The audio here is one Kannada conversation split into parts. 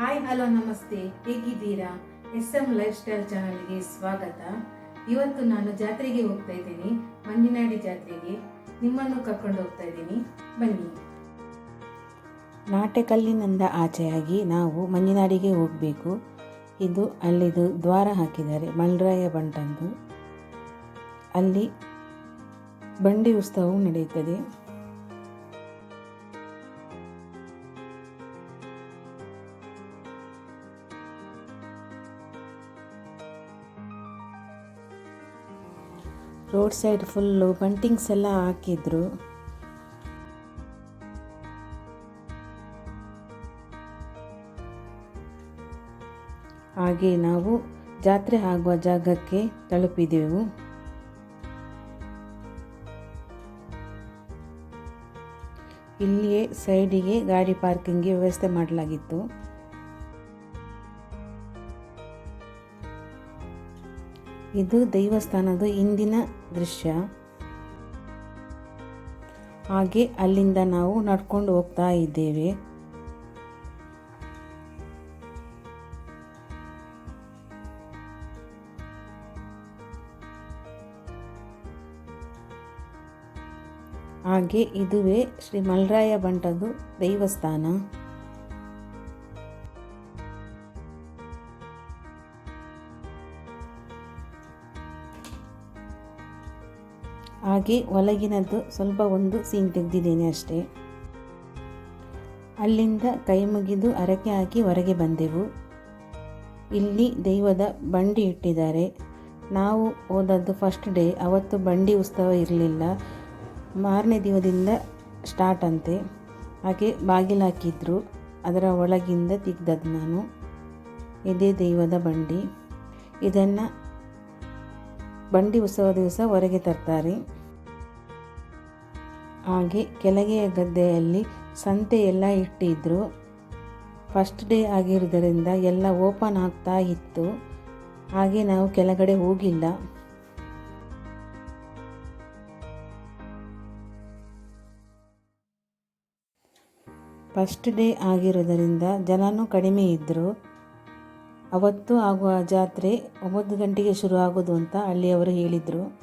ಹಾಯ್, ಹಲೋ, ನಮಸ್ತೆ. ಹೇಗಿದ್ದೀರಾ? ಎಸ್ ಎಂ ಲೈಫ್ ಸ್ಟೈಲ್ ಚಾನಲ್ಗೆ ಸ್ವಾಗತ. ಇವತ್ತು ನಾನು ಜಾತ್ರೆಗೆ ಹೋಗ್ತಾ ಇದ್ದೀನಿ. ಮಂಜಿನಾಡಿ ಜಾತ್ರೆಗೆ. ನಿಮ್ಮನ್ನು ಕರ್ಕೊಂಡು ಹೋಗ್ತಾ ಇದ್ದೀನಿ. ಬನ್ನಿ. ನಾಟೆಕಲ್ಲಿನಿಂದ ಆಚೆಯಾಗಿ ನಾವು ಮಂಜಿನಾಡಿಗೆ ಹೋಗಬೇಕು. ಇದು ಅಲ್ಲಿದು ದ್ವಾರ ಹಾಕಿದ್ದಾರೆ. ಮಲ್ರಾಯ ಬಂಟಂದು. ಅಲ್ಲಿ ಬಂಡಿ ಉತ್ಸವವು ನಡೆಯುತ್ತದೆ. ರೋಡ್ ಸೈಡ್ ಫುಲ್ಲು ಬಂಟಿಂಗ್ಸ್ ಎಲ್ಲ ಹಾಕಿದ್ರು. ಹಾಗೆ ನಾವು ಜಾತ್ರೆ ಆಗುವ ಜಾಗಕ್ಕೆ ತಲುಪಿದೆವು. ಇಲ್ಲಿಯೇ ಸೈಡಿಗೆ ಗಾಡಿ ಪಾರ್ಕಿಂಗ್ಗೆ ವ್ಯವಸ್ಥೆ ಮಾಡಲಾಗಿತ್ತು. ಇದು ದೇವಸ್ಥಾನದ ಇಂದಿನ ದೃಶ್ಯ. ಹಾಗೆ ಅಲ್ಲಿಂದ ನಾವು ನಡ್ಕೊಂಡು ಹೋಗ್ತಾ ಇದ್ದೇವೆ. ಹಾಗೆ ಇದುವೇ ಶ್ರೀ ಮಲ್ರಾಯ ಬಂಟದು ದೇವಸ್ಥಾನ. ಹಾಗೆ ಒಳಗಿನದ್ದು ಸ್ವಲ್ಪ ಒಂದು ಸೀನ್ ತೆಗೆದಿದ್ದೇನೆ ಅಷ್ಟೇ. ಅಲ್ಲಿಂದ ಕೈ ಮುಗಿದು ಹರಕೆ ಹಾಕಿ ಹೊರಗೆ ಬಂದೆವು. ಇಲ್ಲಿ ದೈವದ ಬಂಡಿ ಇಟ್ಟಿದ್ದಾರೆ. ನಾವು ಹೋದದ್ದು ಫಸ್ಟ್ ಡೇ ಅವತ್ತು ಬಂಡಿ ಉತ್ಸವ ಇರಲಿಲ್ಲ. ಮಾರನೇ ದಿವದಿಂದ ಸ್ಟಾರ್ಟ್ ಅಂತೆ. ಹಾಗೆ ಬಾಗಿಲು ಹಾಕಿದ್ರು. ಅದರ ಒಳಗಿಂದ ತೆಗ್ದದ್ದು ನಾನು. ಇದೇ ದೈವದ ಬಂಡಿ. ಇದನ್ನು ಬಂಡಿ ಉತ್ಸವ ದಿವಸ ಹೊರಗೆ ತರ್ತಾರೆ. ಹಾಗೆ ಕೆಳಗೆಯ ಗದ್ದೆಯಲ್ಲಿ ಸಂತೆ ಎಲ್ಲ ಇಟ್ಟಿದ್ರು. ಫಸ್ಟ್ ಡೇ ಆಗಿರೋದರಿಂದ ಎಲ್ಲ ಓಪನ್ ಆಗ್ತಾ ಇತ್ತು. ಹಾಗೆ ನಾವು ಕೆಳಗಡೆ ಹೋಗಿಲ್ಲ. ಫಸ್ಟ್ ಡೇ ಆಗಿರೋದರಿಂದ ಜನನೂ ಕಡಿಮೆ ಇದ್ದರು ಅವತ್ತು ಆಗುವ ಜಾತ್ರೆ ಒಂಬತ್ತು ಗಂಟೆಗೆ ಶುರು ಆಗೋದು ಅಂತ ಅಲ್ಲಿಯವರು ಹೇಳಿದರು.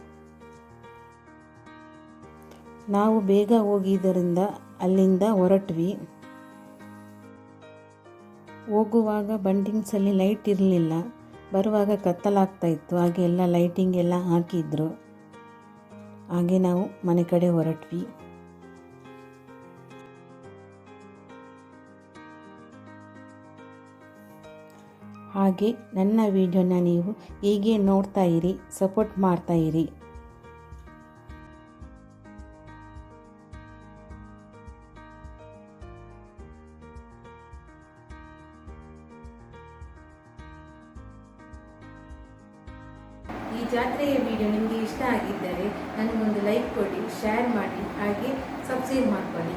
ನಾವು ಬೇಗ ಹೋಗಿದ್ದರಿಂದ ಅಲ್ಲಿಂದ ಹೊರಟ್ವಿ. ಹೋಗುವಾಗ ಬಂಡಿಂಗ್ಸಲ್ಲಿ ಲೈಟ್ ಇರಲಿಲ್ಲ. ಬರುವಾಗ ಕತ್ತಲಾಗ್ತಾ ಇತ್ತು. ಹಾಗೆ ಎಲ್ಲ ಲೈಟಿಂಗ್ ಎಲ್ಲ ಹಾಕಿದ್ರು. ಹಾಗೆ ನಾವು ಮನೆ ಕಡೆ ಹೊರಟ್ವಿ. ಹಾಗೆ ನನ್ನ ವಿಡಿಯೋನ ನೀವು ಹೀಗೆ ನೋಡ್ತಾ ಇರಿ ಸಪೋರ್ಟ್ ಮಾಡ್ತಾ ಇರಿ. ಈ ಜಾತ್ರೆಯ ವಿಡಿಯೋ ನಿಮಗೆ ಇಷ್ಟ ಆಗಿದ್ದರೆ ನನಗೊಂದು ಲೈಕ್ ಕೊಡಿ ಶೇರ್ ಮಾಡಿ, ಹಾಗೆ ಸಬ್ಸ್ಕ್ರೈಬ್ ಮಾಡ್ಕೊಳ್ಳಿ.